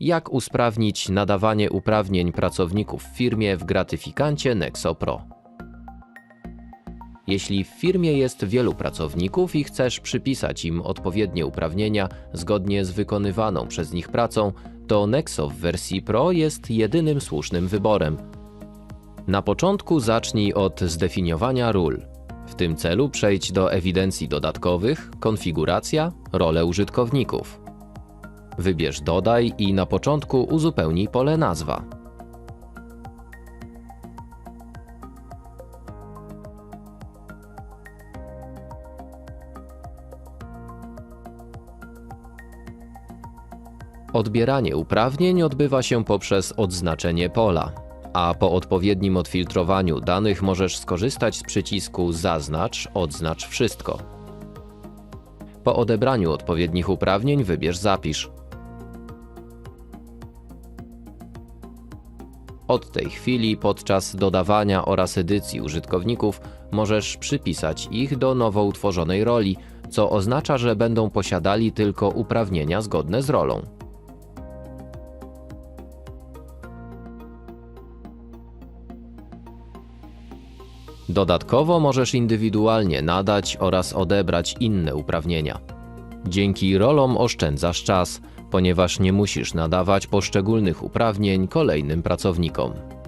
Jak usprawnić nadawanie uprawnień pracowników w firmie w gratyfikancie Nexo Pro? Jeśli w firmie jest wielu pracowników i chcesz przypisać im odpowiednie uprawnienia zgodnie z wykonywaną przez nich pracą, to Nexo w wersji Pro jest jedynym słusznym wyborem. Na początku zacznij od zdefiniowania ról. W tym celu przejdź do ewidencji dodatkowych, konfiguracja, role użytkowników. Wybierz Dodaj i na początku uzupełnij pole nazwa. Odbieranie uprawnień odbywa się poprzez odznaczenie pola, a po odpowiednim odfiltrowaniu danych możesz skorzystać z przycisku Zaznacz, odznacz wszystko. Po odebraniu odpowiednich uprawnień wybierz Zapisz. Od tej chwili podczas dodawania oraz edycji użytkowników możesz przypisać ich do nowo utworzonej roli, co oznacza, że będą posiadali tylko uprawnienia zgodne z rolą. Dodatkowo możesz indywidualnie nadać oraz odebrać inne uprawnienia. Dzięki rolom oszczędzasz czas, ponieważ nie musisz nadawać poszczególnych uprawnień kolejnym pracownikom.